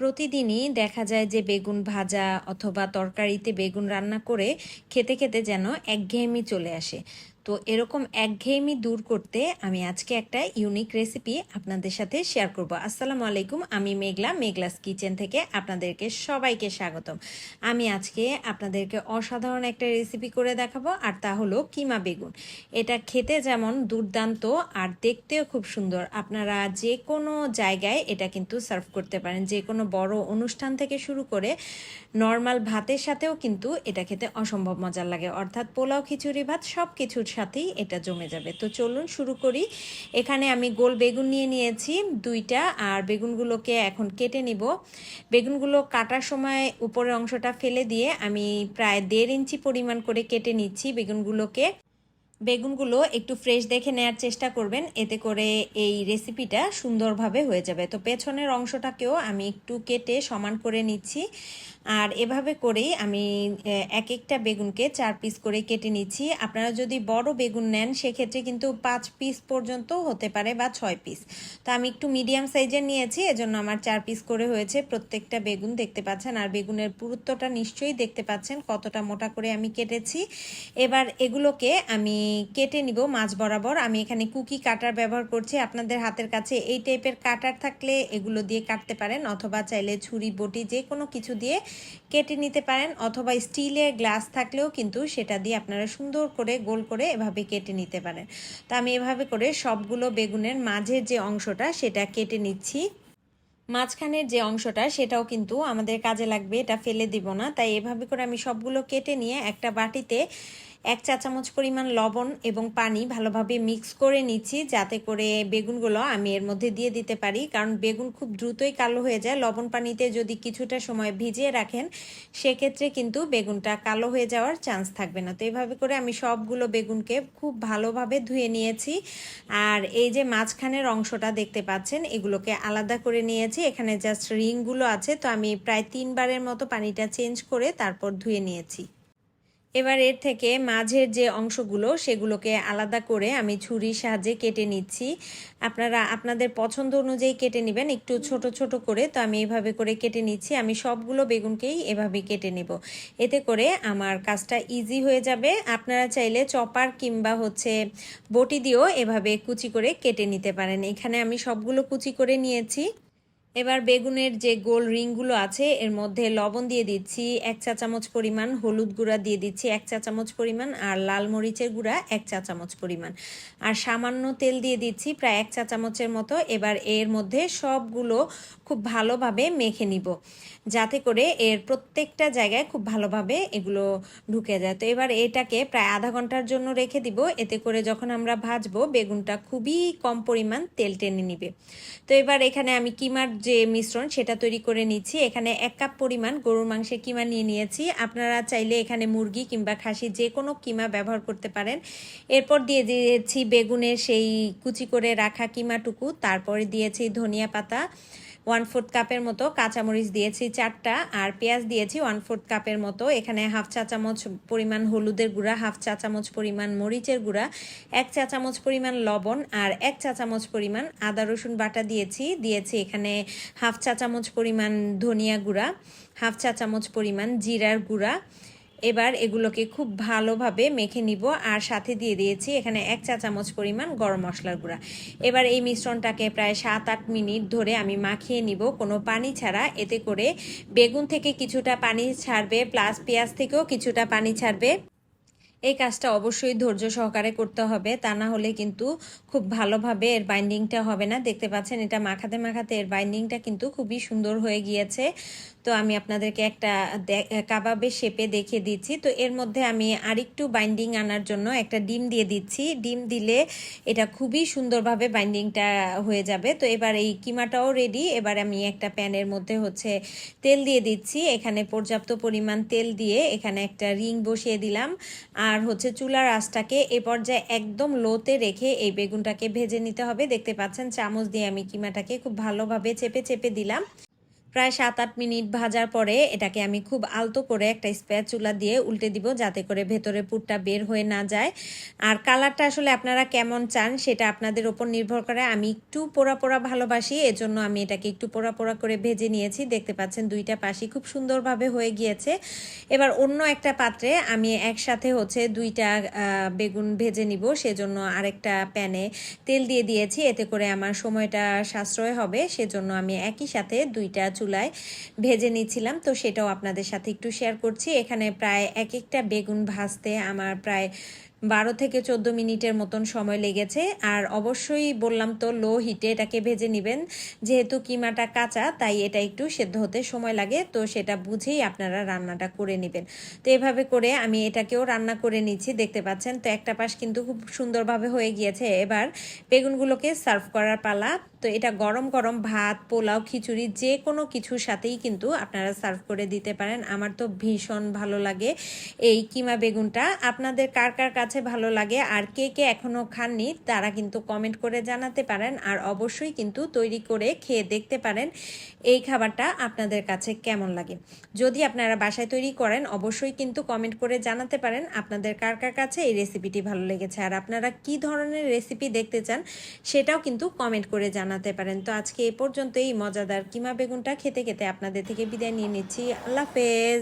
প্রতিদিনই দেখা যায় যে বেগুন ভাজা অথবা তরকারিতে বেগুন রান্না করে খেতে খেতে যেন একঘেয়েমি চলে আসে। তো এরকম একঘেয়েমি দূর করতে আমি আজকে একটা ইউনিক রেসিপি আপনাদের সাথে শেয়ার করব। আসসালামু আলাইকুম, আমি মেঘলা, মেঘলাস কিচেন থেকে আপনাদেরকে সবাইকে স্বাগতম। আমি আজকে আপনাদেরকে অসাধারণ একটা রেসিপি করে দেখাবো, আর তা হলো কিমা বেগুন। এটা খেতে যেমন দুর্দান্ত আর দেখতেও খুব সুন্দর। আপনারা যে কোনো জায়গায় এটা কিন্তু সার্ভ করতে পারেন। যে কোনো বড় অনুষ্ঠান থেকে শুরু করে নর্মাল ভাতের সাথেও কিন্তু এটা খেতে অসম্ভব মজার লাগে। অর্থাৎ পোলাও, খিচুড়ি ভাত সব কিছুর সাথেই এটা জমে যাবে। তো চলুন শুরু করি। এখানে আমি গোল বেগুন নিয়ে নিয়েছি দুইটা, আর বেগুনগুলোকে এখন কেটে নিব। বেগুনগুলো কাটার সময় উপরের অংশটা ফেলে দিয়ে আমি প্রায় দেড় ইঞ্চি পরিমাণ করে কেটে নিচ্ছি বেগুনগুলোকে। বেগুনগুলো একটু ফ্রেশ দেখে নেয়ার চেষ্টা করবেন, এতে করে এই রেসিপিটা সুন্দরভাবে হয়ে যাবে। তো পেছনের অংশটাকেও আমি একটু কেটে সমান করে নিচ্ছি, আর এভাবে করেই আমি এক একটা বেগুনকে চার পিস করে কেটে নিচ্ছি। আপনারা যদি বড় বেগুন নেন, সেক্ষেত্রে কিন্তু পাঁচ পিস পর্যন্ত হতে পারে বা ছয় পিস তো আমি একটু মিডিয়াম সাইজের নিয়েছি, এজন্য আমার চার পিস করে হয়েছে। প্রত্যেকটা বেগুন দেখতে পাচ্ছেন, আর বেগুনের পুরুত্বটা নিশ্চয়ই দেখতে পাচ্ছেন, কতটা মোটা করে আমি কেটেছি। এবার এগুলোকে আমি কেটে নিব মাছ বরাবর। আমি এখানে কুকি কাটার ব্যবহার করছি। আপনাদের হাতের কাছে এই টাইপের কাটার থাকলে এগুলো দিয়ে কাটতে পারেন অথবা চাইলে ছুরি, বটি যে কোনো কিছু দিয়ে কেটে নিতে পারেন অথবা স্টিলের গ্লাস থাকলেও কিন্তু সেটা দিয়ে আপনারা সুন্দর করে গোল করে এভাবে কেটে নিতে পারেন। তো আমি এভাবে করে সবগুলো বেগুনের মাঝের যে অংশটা সেটা কেটে নিচ্ছি। মাঝখানের যে অংশটা সেটাও কিন্তু আমাদের কাজে লাগবে, এটা ফেলে দিব না। তাই এভাবে করে আমি সবগুলো কেটে নিয়ে একটা বাটিতে এক চা চামচ পরিমাণ লবণ এবং পানি ভালোভাবে মিক্স করে নিচ্ছি যাতে করে বেগুনগুলো আমি এর মধ্যে দিয়ে দিতে পারি। কারণ বেগুন খুব দ্রুতই কালো হয়ে যায়। লবণ পানিতে যদি কিছুটা সময় ভিজিয়ে রাখেন, সেক্ষেত্রে কিন্তু বেগুনটা কালো হয়ে যাওয়ার চান্স থাকবে না। তো এইভাবে করে আমি সবগুলো বেগুনকে খুব ভালোভাবে ধুয়ে নিয়েছি। আর এই যে মাঝখানের অংশটা দেখতে পাচ্ছেন, এগুলোকে আলাদা করে নিয়েছি। এখানে জাস্ট রিংগুলো আছে। তো আমি প্রায় তিনবারের মতো পানিটা চেঞ্জ করে তারপর ধুয়ে নিয়েছি। এবার এর থেকে মাঝের যে অংশগুলো, সেগুলোকে আলাদা করে আমি ছুরির সাহায্যে কেটে নিচ্ছি। আপনারা, আপনাদের পছন্দ অনুযায়ী কেটে নেবেন, একটু ছোট ছোট করে। তো আমি এভাবে করে কেটে নিচ্ছি। আমি সবগুলো বেগুনকেই এভাবে কেটে নেব। এতে করে আমার কাজটা ইজি হয়ে যাবে। আপনারা চাইলে চপার কিংবা হচ্ছে বটি দিয়েও এভাবে কুচি করে কেটে নিতে পারেন। এখানে আমি সবগুলো কুচি করে নিয়েছি। এবার বেগুনের যে গোল রিংগুলো আছে, এর মধ্যে লবণ দিয়ে দিচ্ছি এক চা চামচ পরিমাণ, হলুদ গুঁড়া দিয়ে দিচ্ছি এক চা চামচ পরিমাণ আর লাল মরিচের গুঁড়া এক চা চামচ পরিমাণ। আর সামান্য তেল দিয়ে দিচ্ছি প্রায় এক চা চামচের মতো। এবার এর মধ্যে সবগুলো খুব ভালোভাবে মেখে নিব, যাতে করে এর প্রত্যেকটা জায়গায় খুব ভালোভাবে এগুলো ঢুকে যায়। তো এবার এটাকে প্রায় আধা ঘণ্টার জন্য রেখে দিব, এতে করে যখন আমরা ভাজবো, বেগুনটা খুবই কম পরিমাণ তেল টেনে নিবে। তো এবার এখানে আমি কিমার যে মিশ্রণ সেটা তৈরি করে নিচ্ছি। এখানে এক কাপ পরিমাণ গরুর মাংসের কিমা নিয়ে নিয়েছি। আপনারা চাইলে এখানে মুরগি কিংবা খাসি যে কোনো কিমা ব্যবহার করতে পারেন। এরপর দিয়ে দিয়েছি বেগুনের সেই কুচি করে রাখা কিমাটুকু। তারপরে দিয়েছি ধনিয়া পাতা। ওয়ান ফোর্থ কাপের মতো কাঁচামরিচ দিয়েছি চারটা, আর পেঁয়াজ দিয়েছি ওয়ান ফোর্থ কাপের মতো। এখানে হাফ চা চামচ পরিমাণ হলুদের গুঁড়া, হাফ চা চামচ পরিমাণ মরিচের গুঁড়া, এক চা চামচ পরিমাণ লবণ, আর এক চা চামচ পরিমাণ আদা, রসুন বাটা দিয়েছি। দিয়েছি এখানে হাফ চা চামচ পরিমাণ ধনিয়া গুঁড়া, হাফ চা চামচ পরিমাণ জিরার গুঁড়া এবার এগুলোকে খুব ভালোভাবে মেখে নিব। আর সাথে দিয়ে দিয়েছি এখানে এক চা চামচ পরিমাণ গরম মশলার গুঁড়া। এবার এই মিশ্রণটাকে প্রায় সাত আট মিনিট ধরে আমি মাখিয়ে নিব। কোনো পানি ছাড়া। এতে করে বেগুন থেকে কিছুটা পানি ছাড়বে, প্লাস পেঁয়াজ থেকেও কিছুটা পানি ছাড়বে। এই কাজটা অবশ্যই ধৈর্য সহকারে করতে হবে। তা না হলে কিন্তু খুব ভালোভাবে এর বাইন্ডিংটা হবে না। দেখতে পাচ্ছেন, এটা মাখাতে মাখাতে এর বাইন্ডিংটা কিন্তু খুবই সুন্দর হয়ে গিয়েছে। তো আমি আপনাদেরকে একটা কাবাবের শেপে দেখিয়ে দিচ্ছি। তো এর মধ্যে আমি আরেকটু বাইন্ডিং আনার জন্য একটা ডিম দিয়ে দিচ্ছি। ডিম দিলে এটা খুবই সুন্দরভাবে বাইন্ডিংটা হয়ে যাবে। তো এবার এই কিমাটাও রেডি এবার আমি একটা প্যানের মধ্যে হচ্ছে তেল দিয়ে দিচ্ছি। এখানে পর্যাপ্ত পরিমাণ তেল দিয়ে এখানে একটা রিং বসিয়ে দিলাম। আর হচ্ছে চুলার আঁচটাকে এ পর্যায়ে একদম লোতে রেখে এই বেগুনটাকে ভেজে নিতে হবে। দেখতে পাচ্ছেন, চামচ দিয়ে আমি কিমাটাকে খুব ভালোভাবে চেপে চেপে দিলাম। প্রায় সাত আট মিনিট ভাজার পরে এটাকে আমি খুব আলতো করে একটা স্প্যাচুলা দিয়ে উল্টে দিব যাতে করে ভেতরে পুরটা বের হয়ে না যায়। আর কালারটা আসলে আপনারা কেমন চান সেটা আপনাদের ওপর নির্ভর করে। আমি একটু পোড়া পোড়া ভালোবাসি, এজন্য আমি এটাকে একটু পোড়া পোড়া করে ভেজে নিয়েছি। দেখতে পাচ্ছেন দুইটা পাশই খুব সুন্দরভাবে হয়ে গিয়েছে। এবার অন্য একটা পাত্রে আমি একসাথে হচ্ছে দুইটা বেগুন ভেজে নিব। সেজন্য আরেকটা প্যানে তেল দিয়ে দিয়েছি। এতে করে আমার সময়টা সাশ্রয় হবে। সেজন্য আমি একই সাথে দুইটা চুলায় ভেজে নিচ্ছিলাম। তো সেটাও আপনাদের সাথে একটু শেয়ার করছি। এখানে প্রায় এক একটা বেগুন ভাজতে আমার প্রায় বারো থেকে চোদ্দ মিনিটের মতন সময় লেগেছে। আর অবশ্যই বললাম তো লো হিটে এটাকে ভেজে নেবেন। যেহেতু কিমাটা কাঁচা, তাই এটা একটু সেদ্ধ হতে সময় লাগে। তো সেটা বুঝেই আপনারা রান্নাটা করে নেবেন। তো এভাবে করে আমি এটাকেও রান্না করে নিচ্ছি, দেখতে পাচ্ছেন। তো একটা পাশ কিন্তু খুব সুন্দরভাবে হয়ে গিয়েছে। এবার বেগুনগুলোকে সার্ভ করার পালা। তো এটা গরম গরম ভাত, পোলাও, খিচুড়ি যে কোনো কিছুর সাথেই কিন্তু আপনারা সার্ভ করে দিতে পারেন। আমার তো ভীষণ ভালো লাগে এই কিমা বেগুনটা। আপনাদের কার কার কাছে ভালো লাগে আর কে কে এখনও খাননি, তারা কিন্তু কমেন্ট করে জানাতে পারেন আর অবশ্যই কিন্তু তৈরি করে খেয়ে দেখতে পারেন এই খাবারটা আপনাদের কাছে কেমন লাগে। যদি আপনারা বাসায় তৈরি করেন, অবশ্যই কিন্তু কমেন্ট করে জানাতে পারেন আপনাদের কার কার কাছে এই রেসিপিটি ভালো লেগেছে। আর আপনারা কি ধরনের রেসিপি দেখতে চান, সেটাও কিন্তু কমেন্ট করে জানাতে পারেন। তো আজকে এই পর্যন্তই। মজাদার কিমা বেগুনটা খেতে খেতে আপনাদের থেকে বিদায় নিয়ে নিচ্ছি। আল্লাহ হাফেজ।